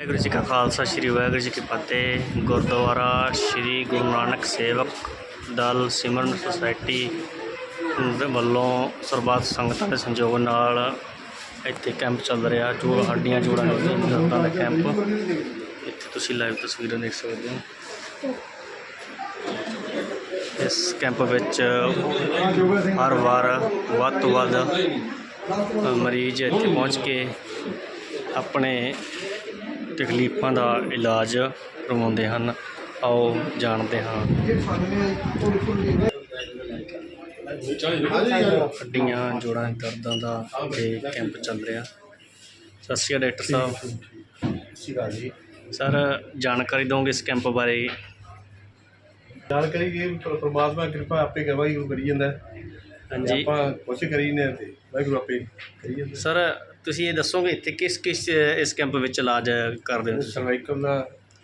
ਵਾਹਿਗੁਰੂ ਜੀ ਕਾ ਖਾਲਸਾ, ਸ੍ਰੀ ਵਾਹਿਗੁਰੂ ਜੀ ਕੀ ਫਤਿਹ। ਗੁਰਦੁਆਰਾ ਸ੍ਰੀ ਗੁਰੂ ਨਾਨਕ ਸੇਵਕ ਦਲ ਸਿਮਰਨ ਸੁਸਾਇਟੀ ਦੇ ਵੱਲੋਂ ਸਰਬੱਤ ਸੰਗਤਾਂ ਦੇ ਸੰਯੋਗ ਨਾਲ ਇੱਥੇ ਕੈਂਪ ਚੱਲ ਰਿਹਾ। ਜੋ ਹੱਡੀਆਂ ਜੋੜਾਂ ਦੇ ਦਰਦਾਂ ਦਾ ਕੈਂਪ। ਇੱਥੇ ਤੁਸੀਂ ਲਾਈਵ ਤਸਵੀਰਾਂ ਦੇਖ ਸਕਦੇ ਹੋ। ਇਸ ਕੈਂਪ ਵਿੱਚ ਹਰ ਵਾਰ ਵੱਧ ਤੋਂ ਵੱਧ ਮਰੀਜ਼ ਇੱਥੇ ਪਹੁੰਚ ਕੇ ਆਪਣੇ ਤਕਲੀਫਾਂ ਦਾ ਇਲਾਜ ਕਰਵਾਉਂਦੇ ਹਨ। ਆਓ ਜਾਣਦੇ ਹਾਂ। ਹੱਡੀਆਂ ਜੋੜਾਂ ਦੇ ਦਰਦਾਂ ਦਾ ਇਹ ਕੈਂਪ ਚੱਲ ਰਿਹਾ। ਸਤਿ ਸ਼੍ਰੀ ਅਕਾਲ ਡਾਕਟਰ ਸਾਹਿਬ। ਸਿਕਾ ਜੀ ਸਰ ਜਾਣਕਾਰੀ ਦਿਓਗੇ ਇਸ ਕੈਂਪ ਬਾਰੇ? ਜਾਣਕਾਰੀ ਇਹ ਪਰ- ਪ੍ਰਮਾਤਮਾ ਕਿਰਪਾ ਆਪੇ ਕਰਵਾਈ ਉਹ ਕਰੀ ਜਾਂਦਾ। ਹਾਂਜੀ। ਆਪਾਂ ਕੋਸ਼ਿਸ਼ ਕਰੀ ਨੇ ਤੇ ਵਾਹਿਗੁਰੂ ਆਪੇ ਕਰੀ ਜਾਂਦਾ। ਸਰ ਤੁਸੀਂ ਇਹ ਦੱਸੋਗੇ ਇੱਥੇ ਕਿਸ ਕਿਸ ਇਸ ਕੈਂਪ ਵਿੱਚ ਇਲਾਜ ਕਰਦੇ ਹੋ ਤੁਸੀਂ? ਸਰਵਾਈਕਲ ਦਾ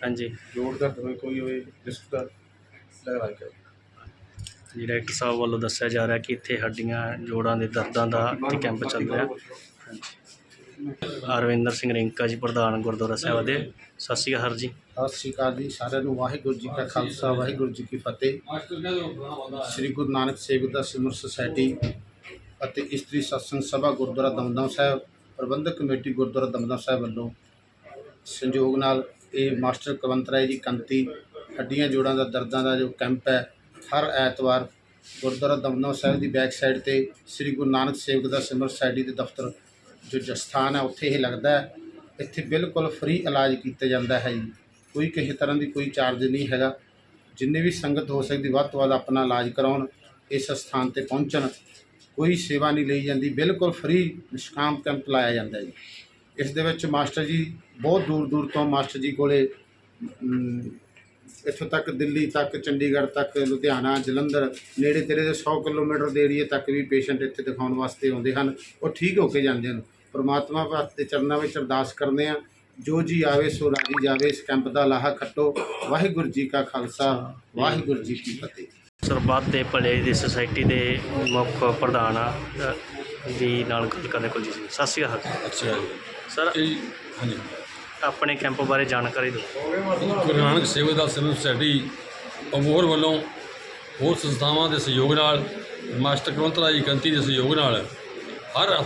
ਹਾਂਜੀ। ਜੋੜ ਦਰਦ ਹੋਵੇ ਕੋਈ ਹੋਵੇ ਡਿਸਕ ਦਾ ਕਰ ਜੀ ਡਾਕਟਰ ਸਾਹਿਬ ਵੱਲੋਂ ਦੱਸਿਆ ਜਾ ਰਿਹਾ ਕਿ ਇੱਥੇ ਹੱਡੀਆਂ ਜੋੜਾਂ ਦੇ ਦਰਦਾਂ ਦਾ ਇੱਥੇ ਕੈਂਪ ਚੱਲ ਰਿਹਾ। ਅਰਵਿੰਦਰ ਸਿੰਘ ਰਿੰਕਾ ਜੀ ਪ੍ਰਧਾਨ ਗੁਰਦੁਆਰਾ ਸਾਹਿਬ ਦੇ। ਸਤਿ ਸ਼੍ਰੀ ਅਕਾਲ ਜੀ। ਸਤਿ ਸ਼੍ਰੀ ਅਕਾਲ ਜੀ ਸਾਰਿਆਂ ਨੂੰ ਵਾਹਿਗੁਰੂ ਜੀ ਕਾ ਖਾਲਸਾ ਵਾਹਿਗੁਰੂ ਜੀ ਕੀ ਫਤਿਹ। ਸ੍ਰੀ ਗੁਰੂ ਨਾਨਕ ਸੇਵਕ ਸਿਮਰ ਸੁਸਾਇਟੀ ਅਤੇ ਇਸਤਰੀ ਸਤਸੰਗ ਸਭਾ ਗੁਰਦੁਆਰਾ ਦਮਦਮ ਸਾਹਿਬ, ਪ੍ਰਬੰਧਕ ਕਮੇਟੀ ਗੁਰਦੁਆਰਾ ਦਮਦਮ ਸਾਹਿਬ ਵੱਲੋਂ ਸੰਯੋਗ ਨਾਲ ਇਹ ਮਾਸਟਰ ਕਵੰਤ ਰਾਏ ਜੀ ਕੰਤੀ, ਹੱਡੀਆਂ ਜੋੜਾਂ ਦਾ ਦਰਦਾਂ ਦਾ ਜੋ ਕੈਂਪ ਹੈ, ਹਰ ਐਤਵਾਰ ਗੁਰਦੁਆਰਾ ਦਮਦਮ ਸਾਹਿਬ ਦੀ ਬੈਕ ਸਾਈਡ ਤੇ ਸ੍ਰੀ ਗੁਰੂ ਨਾਨਕ ਸੇਵਕ ਦਾ ਸਿਮਰ ਸੁਸਾਇਟੀ ਦੇ ਦਫ਼ਤਰ ਜੋ ਜ- ਸਥਾਨ ਹੈ, ਉੱਥੇ ਇਹ ਲੱਗਦਾ ਹੈ, ਇੱਥੇ ਬਿਲਕੁਲ ਫ੍ਰੀ ਇਲਾਜ ਕੀਤਾ ਜਾਂਦਾ ਹੈ ਜੀ। ਕੋਈ ਕਿਸੇ ਤਰ੍ਹਾਂ ਦੀ ਕੋਈ ਚਾਰਜ ਨਹੀਂ ਹੈਗਾ। ਜਿੰਨੇ ਵੀ ਸੰਗਤ ਹੋ ਸਕਦੀ, ਵੱਧ ਤੋਂ ਵੱਧ ਆਪਣਾ ਇਲਾਜ ਕਰਾਉਣ, ਇਸ ਸਥਾਨ ਤੇ ਪਹੁੰਚਣ ਕੋਈ ਸੇਵਾ ਨਹੀਂ ਲਈ ਜਾਂਦੀ, ਬਿਲਕੁਲ ਫ੍ਰੀ ਨਿਸ਼ਕਾਮ ਕੈਂਪ ਲਾਇਆ ਜਾਂਦਾ ਜੀ। ਇਸ ਦੇ ਵਿੱਚ ਮਾਸਟਰ ਜੀ ਬਹੁਤ ਦੂਰ ਦੂਰ ਤੋਂ ਮਾਸਟਰ ਜੀ ਕੋਲੇ ਇੱਥੋਂ ਤੱਕ ਦਿੱਲੀ ਤੱਕ, ਚੰਡੀਗੜ੍ਹ ਤੱਕ, ਲੁਧਿਆਣਾ, ਜਲੰਧਰ, ਨੇੜੇ ਤੇੜੇ ਦੇ 100 ਕਿਲੋਮੀਟਰ ਦੇ ਏਰੀਏ ਤੱਕ ਵੀ ਪੇਸ਼ੈਂਟ ਇੱਥੇ ਦਿਖਾਉਣ ਵਾਸਤੇ ਆਉਂਦੇ ਹਨ। ਉਹ ਠੀਕ ਹੋ ਕੇ ਜਾਂਦੇ ਹਨ। ਪਰਮਾਤਮਾ ਵਾਸਤੇ ਚਰਨਾਂ ਵਿੱਚ ਅਰਦਾਸ ਕਰਦੇ ਆ ਜੋ ਜੀ ਆਵੇ ਸੋ ਰਾਜੀ ਜਾਵੇ, ਇਸ ਕੈਂਪ ਦਾ ਲਾਹਾ ਖੱਟੋ। ਵਾਹਿਗੁਰੂ ਜੀ ਕਾ ਖਾਲਸਾ, ਵਾਹਿਗੁਰੂ ਜੀ ਕੀ ਫਤਿਹ। ਸਰਬੱਤ ਦੇ ਭਲੇ ਦੀ ਸੁਸਾਇਟੀ ਦੇ ਮੁੱਖ ਪ੍ਰਧਾਨ ਆ ਅ, ਦੀ ਨਾਲ ਗੱਲ ਕਰਨ ਕੋਲ ਜੀ ਸਤਿ ਸ਼੍ਰੀ ਅਕਾਲ। ਅੱਛਾ ਜੀ। ਸਰ ਇਹ ਹਾਂਜੀ। ਆਪਣੇ ਕੈਂਪ ਬਾਰੇ ਜਾਣਕਾਰੀ ਦਿਓ। ਗੁਰੂ ਨਾਨਕ ਸੇਵਾ ਦਾ ਸਿਮਰਨ ਸੁਸਾਇਟੀ ਅਮੋਰ ਵੱਲੋਂ ਹੋਰ ਸੰਸਥਾਵਾਂ ਦੇ ਸਹਿਯੋਗ ਨਾਲ ਮਾਸਟਰ ਕੁਲਵੰਤ ਰਾਜ ਕੰਤੀ ਦੇ ਸਹਿਯੋਗ ਨਾਲ ਹਰ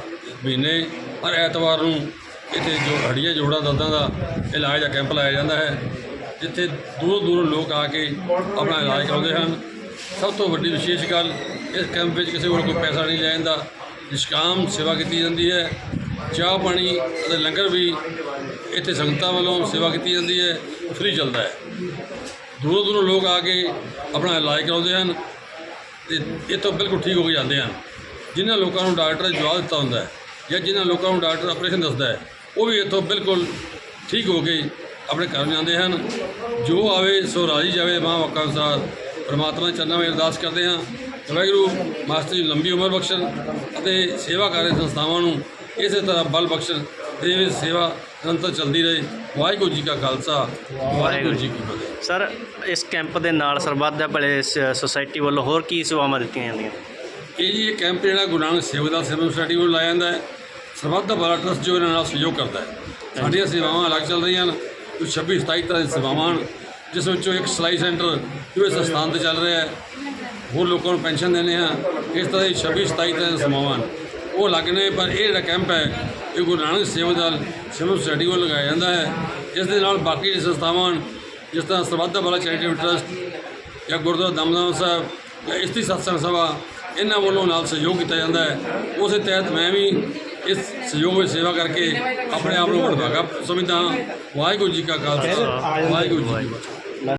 ਮਹੀਨੇ ਹਰ ਐਤਵਾਰ ਨੂੰ ਇੱਥੇ ਜੋ ਹੱਡੀਆਂ ਜੋੜਾਂ ਦਰਦਾਂ ਦਾ ਇਲਾਜ ਦਾ ਕੈਂਪ ਲਾਇਆ ਜਾਂਦਾ ਹੈ ਜਿੱਥੇ ਦੂਰੋਂ ਦੂਰੋਂ ਲੋਕ ਆ ਕੇ ਆਪਣਾ ਇਲਾਜ ਕਰਾਉਂਦੇ ਹਨ। ਸਭ ਤੋਂ ਵੱਡੀ ਵਿਸ਼ੇਸ਼ ਗੱਲ, ਇਸ ਕੈਂਪ ਵਿੱਚ ਕਿਸੇ ਕੋਲ ਕੋਈ ਪੈਸਾ ਨਹੀਂ ਲਿਆ ਜਾਂਦਾ ਨਿਸ਼ਕਾਮ ਸੇਵਾ ਕੀਤੀ ਜਾਂਦੀ ਹੈ। ਚਾਹ ਪਾਣੀ ਅਤੇ ਲੰਗਰ ਵੀ ਇੱਥੇ ਸੰਗਤਾਂ ਵੱਲੋਂ ਸੇਵਾ ਕੀਤੀ ਜਾਂਦੀ ਹੈ, ਫ੍ਰੀ ਚੱਲਦਾ ਹੈ। ਦੂਰੋਂ ਦੂਰੋਂ ਲੋਕ ਆ ਕੇ ਆਪਣਾ ਇਲਾਜ ਕਰਾਉਂਦੇ ਹਨ ਤੇ ਇੱਥੋਂ ਬਿਲਕੁਲ ਠੀਕ ਹੋ ਕੇ ਜਾਂਦੇ ਹਨ। ਜਿਨ੍ਹਾਂ ਲੋਕਾਂ ਨੂੰ ਡਾਕਟਰ ਨੇ ਜਵਾਬ ਦਿੱਤਾ ਹੁੰਦਾ ਹੈ ਜਾਂ ਜਿਨ੍ਹਾਂ ਲੋਕਾਂ ਨੂੰ ਡਾਕਟਰ ਆਪਰੇਸ਼ਨ ਦੱਸਦਾ ਹੈ, ਉਹ ਵੀ ਇੱਥੋਂ ਬਿਲਕੁਲ ਠੀਕ ਹੋ ਕੇ ਆਪਣੇ ਘਰ ਜਾਂਦੇ ਹਨ। ਜੋ ਆਵੇ, ਸੋ ਰਾਜੀ ਜਾਵੇ ਮਾਂ ਵਕਾ ਅਨੁਸਾਰ। ਪਰਮਾਤਮਾ ਦੇ ਚਰਨਾਂ ਵਿੱਚ ਅਰਦਾਸ ਕਰਦੇ ਹਾਂ। ਵਾਹਿਗੁਰੂ ਮਾਸਟਰ ਜੀ ਲੰਬੀ ਉਮਰ ਬਖਸ਼ਣ ਅਤੇ ਸੇਵਾ ਕਰ ਰਹੇ ਸੰਸਥਾਵਾਂ ਨੂੰ ਇਸੇ ਤਰ੍ਹਾਂ ਬਲ ਬਖਸ਼ਣ ਇਹ ਸੇਵਾ ਨਿਰੰਤਰ ਚੱਲਦੀ ਰਹੇ। ਵਾਹਿਗੁਰੂ ਜੀ ਕਾ ਖਾਲਸਾ ਵਾਹਿਗੁਰੂ ਜੀ ਕੀ ਫਤਿਹ। ਸਰ ਇਸ ਕੈਂਪ ਦੇ ਨਾਲ ਸਰਬੱਤ ਦੇ ਭਲੇ ਸੁਸਾਇਟੀ ਵੱਲੋਂ ਹੋਰ ਕੀ ਸੇਵਾਵਾਂ ਦਿੱਤੀਆਂ ਜਾਂਦੀਆਂ? ਇਹ ਜੀ ਇਹ ਕੈਂਪ ਜਿਹੜਾ ਗੁਰੂ ਨਾਨਕ ਸੇਵਾਦਾਰ ਸਿਮਰਨ ਸੁਸਾਇਟੀ ਵੱਲੋਂ ਲਾਇਆ ਜਾਂਦਾ ਹੈ। ਸਰਬੱਤ ਦਾ ਭਲਾ ਟਰਸਟ ਜੋ ਇਹਨਾਂ ਨਾਲ ਸਹਿਯੋਗ ਕਰਦਾ ਹੈ। ਸਾਡੀਆਂ ਸੇਵਾਵਾਂ ਅਲੱਗ ਚੱਲ ਰਹੀਆਂ ਹਨ। ਕੁਝ 26 27 ਤਰ੍ਹਾਂ ਦੀਆਂ ਸੇਵਾਵਾਂ ਹਨ। ਜਿਸ ਵਿੱਚੋਂ ਇੱਕ ਸਿਲਾਈ ਸੈਂਟਰ ਜੋ ਇਸ ਸਥਾਨ ਤੇ ਚੱਲ ਰਿਹਾ ਹੈ। ਹੋਰ ਲੋਕਾਂ ਨੂੰ ਪੈਨਸ਼ਨ ਦਿੰਦੇ ਹਾਂ ਇਸ ਤਰ੍ਹਾਂ ਦੀ 26 27 ਤਰ੍ਹਾਂ ਦੀਆਂ ਸੇਵਾਵਾਂ ਹਨ। ਉਹ ਅਲੱਗ ਨੇ, ਪਰ ਇਹ ਜਿਹੜਾ ਕੈਂਪ ਹੈ, ਇਹ ਗੁਰੂ ਨਾਨਕ ਸੇਵਾਦਾਰ ਸਿਵਲ ਸੁਸਾਇਟੀ ਵੱਲ ਲਗਾਇਆ ਜਾਂਦਾ ਹੈ। ਇਸ ਦੇ ਨਾਲ ਬਾਕੀ ਜਿਹੜੀ ਸੰਸਥਾਵਾਂ ਹਨ, ਜਿਸ ਤਰ੍ਹਾਂ ਸਰਬੱਤ ਦਾ ਚੈਰੀਟੇਬਲ ਟਰਸਟ ਜਾਂ ਗੁਰਦੁਆਰਾ ਦਮਦਮਾ ਸਾਹਿਬ ਜਾਂ ਇਸਤਰੀ ਸਤਸੰਗ ਸਭਾ, ਇਹਨਾਂ ਵੱਲੋਂ ਨਾਲ ਸਹਿਯੋਗ ਕੀਤਾ ਜਾਂਦਾ ਹੈ। ਉਸੇ ਤਹਿਤ ਮੈਂ ਵੀ ਇਸ ਸਹਿਯੋਗ ਵਿੱਚ ਸੇਵਾ ਕਰਕੇ ਆਪਣੇ ਆਪ ਨੂੰ ਵਡਭਾਗਾ ਸਮਝਦਾ ਹਾਂ। ਵਾਹਿਗੁਰੂ ਜੀ ਕਾ ਖਾਲਸਾ, ਵਾਹਿਗੁਰੂ ਜੀ ਕੀ ਫਤਿਹ।